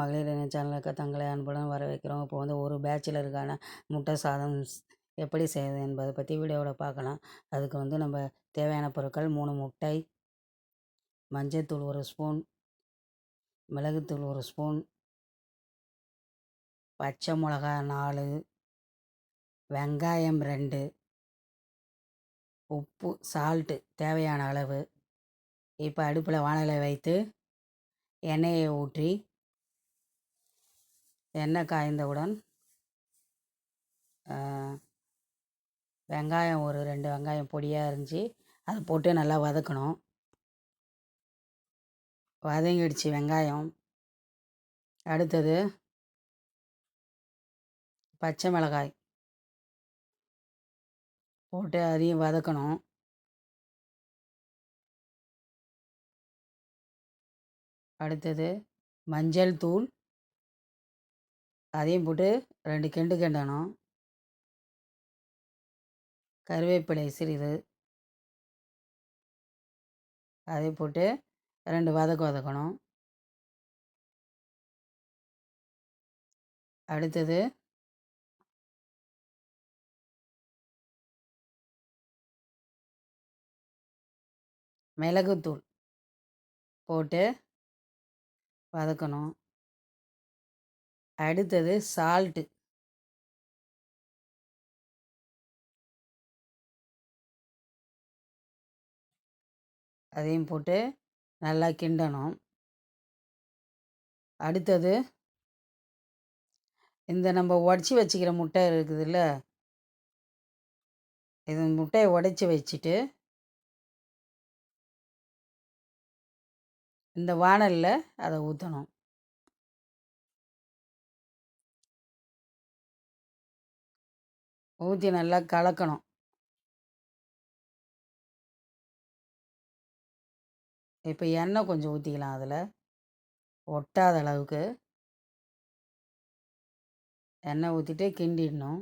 மகளிர் இணைய சேனலுக்கு தங்களை அன்புடன் வரவேற்கிறோம். இப்போ வந்து ஒரு பேச்சுலருக்கான முட்டை சாதம் எப்படி செய்வது என்பதை பற்றி வீடியோவில் பார்க்கலாம். அதுக்கு வந்து நம்ம தேவையான பொருட்கள் மூணு முட்டை மஞ்சள்தூள் ஒரு ஸ்பூன் மிளகுத்தூள் ஒரு ஸ்பூன் பச்சை மிளகா நாலு வெங்காயம் ரெண்டு உப்பு சால்ட்டு தேவையான அளவு. இப்போ அடுப்பில் வானலை வைத்து எண்ணெயை ஊற்றி எண்ணெய் காய்ந்தவுடன் வெங்காயம் ஒரு ரெண்டு வெங்காயம் பொடியாக இருந்துச்சு அதை போட்டு நல்லா வதக்கணும். வதங்கிடுச்சு வெங்காயம். அடுத்தது பச்சை மிளகாய் போட்டு அதையும் வதக்கணும். அடுத்தது மஞ்சள் தூள் அதையும் போட்டு ரெண்டு கெண்டு கெண்டணும். கருவேப்பிலை சிறிது. அதை போட்டு ரெண்டு வதக்கு வதக்கணும். அடுத்தது மிளகுத்தூள் போட்டு வதக்கணும். அடுத்தது சால்ட்டு அதையும் போட்டு நல்லா கிண்டணும். அடுத்தது இந்த நம்ம உடச்சி வச்சுக்கிற முட்டை இருக்குதுல்ல? இது முட்டையை உடைச்சி வச்சுட்டு இந்த வாணலில் அதை ஊற்றணும் ஊற்றி நல்லா கலக்கணும். இப்போ எண்ணெய் கொஞ்சம் ஊற்றிக்கலாம் அதில். ஒட்டாத அளவுக்கு. எண்ணெய் ஊற்றிட்டு கிண்டிடணும்.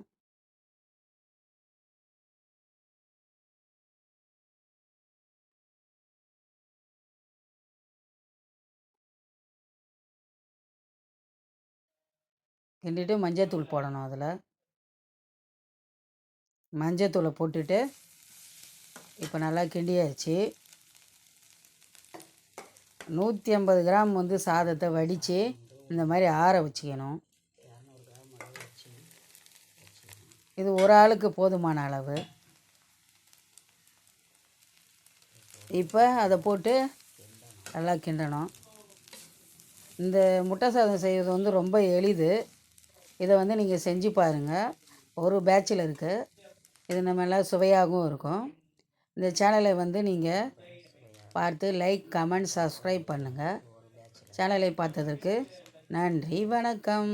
கிண்டிட்டு மஞ்சத்தூள் போடணும் அதில். மஞ்சத்தூளை போட்டுட்டு இப்போ நல்லா கிண்டியாச்சு. நூற்றி ஐம்பது கிராம் வந்து சாதத்தை வடித்து இந்த மாதிரி ஆற வச்சுக்கணும். இது ஒரு ஆளுக்கு போதுமான அளவு. இப்போ அதை போட்டு நல்லா கிண்டணும். இந்த முட்டை சாதம் செய்வது வந்து ரொம்ப எளிது. இதை வந்து நீங்கள் செஞ்சு பாருங்கள் ஒரு பேட்சில் இருக்குது இது நம்ம எல்லாம் சுவையாகவும் இருக்கும். இந்த சேனலை வந்து நீங்கள் பார்த்து லைக் கமெண்ட் சப்ஸ்கிரைப் பண்ணுங்கள் சேனலை பார்த்ததற்கு நன்றி வணக்கம்.